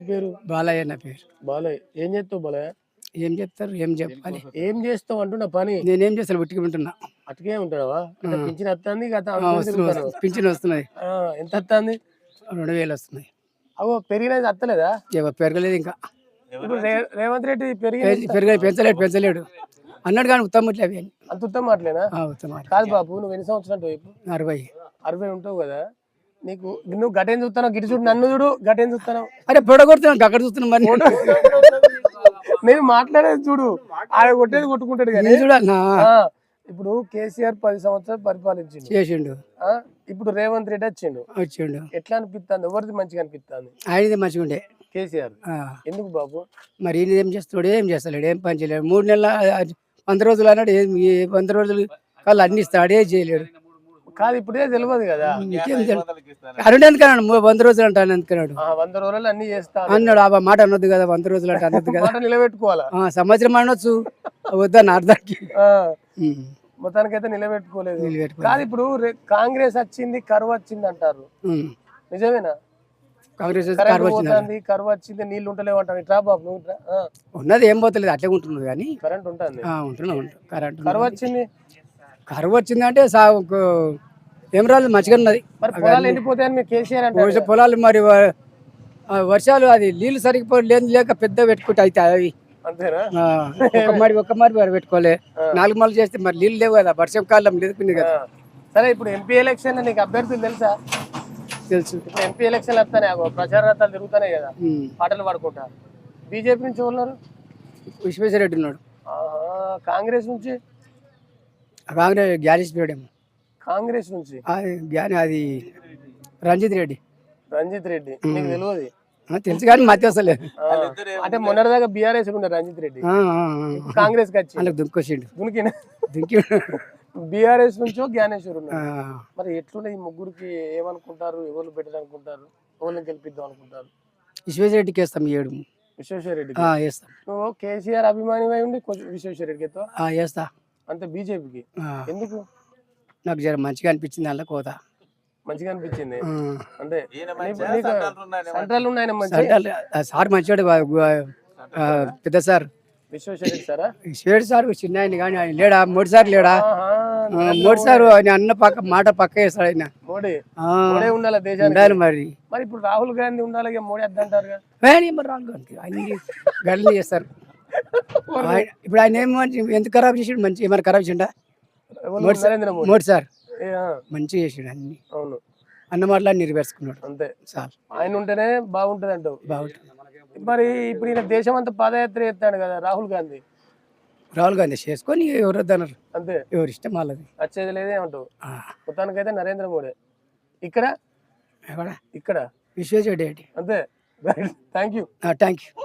పేరు? బాలయ్య నా పేరు. బాలయ్య. ఏం చేస్తావు బాలయ్య? ఏం చెప్తారు ఏం చెప్పాలి? ఏం చేస్తావు అంటున్నా పని? నేనేం చేస్తాను? ఉట్టికి ఉంటున్నా అటుకే ఉంటావా. పింఛన్ వస్తుంది గత. పింఛన్ వస్తున్నాయి. ఎంత వస్తుంది? రెండు వేలు వస్తున్నాయి. అవో పెరిగినది వస్తలేదా పెరగలేదు ఇంకా. ఇప్పుడు రేవంత్ రెడ్డి పెరిగి పెరగలేదు పెంచలేడు పెంచలేడు. అన్నాడు కానీ ఉత్తమ్మట్లే అవి అంత ఉత్తమ మాటలేనా? ఆ, ఉత్తమ కాదు బాబు నువ్వు ఎన్ని సంవత్సరాలు వైపు అరవై. అరవై ఉంటావు కదా? నీకు నువ్వు గటేం చూస్తావు గిటి చూడు నన్ను చూడు గటేం చూస్తావు అరే పొడ కొడుతున్నాను అక్కడ చూస్తున్నాం మరి? నేను మాట్లాడేది చూడు ఆయన కొట్టేది కొట్టుకుంటాడు కానీ. నేను చూడాలన్నా ఆ, ఇప్పుడు కేసీఆర్ పది సంవత్సరాలు పరిపాలించిండు. చేసిండు. ఆ, ఇప్పుడు రేవంత్ రెడ్డి వచ్చిండు. వచ్చిండు. ఎట్లా అనిపిస్తుంది ఎవరిది మంచిగా అనిపిస్తుంది ఆయనది మంచిగా ఉండే. కేసీఆర్. ఎందుకు బాబు? మరి ఈయన ఏం చేస్తాడు? ఏం చేస్తలేడు? ఏం పని చేయలేడు? మూడు నెలల వంద రోజులు అన్నాడు వంద రోజులు కళ్ళు అన్ని ఇస్తాడు ఏం చేయలేడు. కాదు ఇప్పుడే తెలియదు కదా. అరుణ్ ఎందుకన్నాడు వంద రోజులు అంటాను ఎందుకన్నాడు వంద రోజులు అన్ని చేస్తా అన్నాడు. ఆ మాట అనొద్దు కదా వంద రోజులు అంటే అనొద్దు కదా. మాట నిలబెట్టుకోవాలా? ఆ, సంవత్సరం అనొచ్చు వద్దన్న అర్థానికి. ఆ, ఉమ్, మొత్తానికైతే నిలబెట్టుకోలేదు. కాదు ఇప్పుడు రే- కాంగ్రెస్ వచ్చింది కరువు వచ్చింది అంటారు. నిజమేనా? కాంగ్రెస్ కరువు వచ్చింది నీళ్ళు ఉంటలేవు అంటారు. ఇట్రా బాబు నువ్వు ఉన్నది ఏం పోతలేదు అట్లే ఉంటున్నది కానీ. కరెంట్ ఉంటుంది. ఆ, ఉంటున్నా ఉంటుంది కరెంట్ కరువు వచ్చింది. కరువు వచ్చిందంటే సా ఒక- ఏం రాలేదు మంచిగా ఉన్నది. మరి పొలాలు ఎండిపోతాయని మీరు కేసీఆర్ అంటారు వర్ష పొలాలు మరి వ- ఆ, వర్షాలు అది నీళ్ళు సరిగ్గా లేని లేక పెద్ద పెట్టుకుంటే అయితే అవి. అంతేనా? ఆ, ఒక మరి ఒక మరి మరి పెట్టుకోలే. నాలుగు మళ్ళీ చేస్తే మరి నీళ్ళు లేవు కదా వర్షం కాలం లేదు కదా. సరే ఇప్పుడు ఎంపీ ఎలక్షన్ నీకు అభ్యర్థులు తెలుసా? తెలుసు. ఇప్పుడు ఎంపీ ఎలక్షన్లు వస్తానే ప్రచార రథాలు తిరుగుతానే కదా. ఉమ్. పాటలు పాడుకుంటా. బీజేపీ నుంచి ఉన్నారు విశ్వేశ్వర రెడ్డి ఉన్నాడు. కాంగ్రెస్ నుంచి? కాంగ్రెస్ గ్యారేజ్ పీరియడ్ కాంగ్రెస్ నుంచి? అది అది రంజిత్ రెడ్డి. రంజిత్ రెడ్డి. నీకు తెలియదు తెలుసు కానీ మధ్య అసలే. అంటే మొన్నటిదాకా బీఆర్ఎస్ ఉండే రంజిత్ రెడ్డి. కాంగ్రెస్ వచ్చి దుంకొచ్చిండు. దునికిన దుంకి బీఆర్ఎస్ నుంచో జ్ఞానేశ్వర్ మరి ఎట్లుండే ఈ ముగ్గురికి ఏమనుకుంటారు? ఎవరు బెటర్ అనుకుంటారు? ఎవరిని గెలిపిద్దాం అనుకుంటారు? విశ్వేశ్వర రెడ్డికి వేస్తాం ఏడు. విశ్వేశ్వర రెడ్డి ఆ, వేస్తాం. నువ్వు కేసీఆర్ అభిమాని ఉండి కొంచెం విశ్వేశ్వర రెడ్డికి ఎత్తావా? ఆ, వేస్తా. అంతే బీజేపీకి? ఎందుకు? నాకు జర మంచిగా అనిపించింది అలా కోత. మంచిగా అనిపించింది. అంటే సెంట్రల్ ఉన్నాయన సార్ మంచివాడు పెద్ద సార్. సారా? చిన్న ఆయన కానీ ఆయన లేడా? మూడు సార్లు లేడా? మూడు సార్ ఆయన అన్న పక్క మాట పక్క వేస్తాడు ఆయన. మోడీ. ఉండాలి దేశానికి? మరి. మరి ఇప్పుడు రాహుల్ గాంధీ ఉండాలి మోడీ అద్దంటారు కానీ మరి రాంగ్ అంతే అన్ని గడ్డలు చేస్తారు. ఆయన- ఇప్పుడు ఆయన ఏం మంచి ఎంత ఖరాబ్ చేసాడు? మంచి ఏమైనా ఖరాబ్ చేసిండా? నరేంద్ర మోడీ. మోడీ సార్. మంచిగా చేసాడు అన్ని. అవును. అన్న మాటలు నెరవేర్చుకున్నాడు. అంతే. సార్ ఆయన ఉంటేనే బాగుంటది అంటావు. బాగుంటుంది. మరి ఇప్పుడు ఈయన దేశం అంతా పాదయాత్ర చేస్తాడు కదా రాహుల్ గాంధీ. రాహుల్ గాంధీ చేసుకొని ఎవరు వద్దన్నారు? అంతే. ఎవరు ఇష్టం వాళ్ళది. వచ్చేది ఆ, మొత్తానికైతే నరేంద్ర మోడీ. ఇక్కడ? ఇక్కడ. విశ్వేశ్వర అంతే. Thank you. Thank you.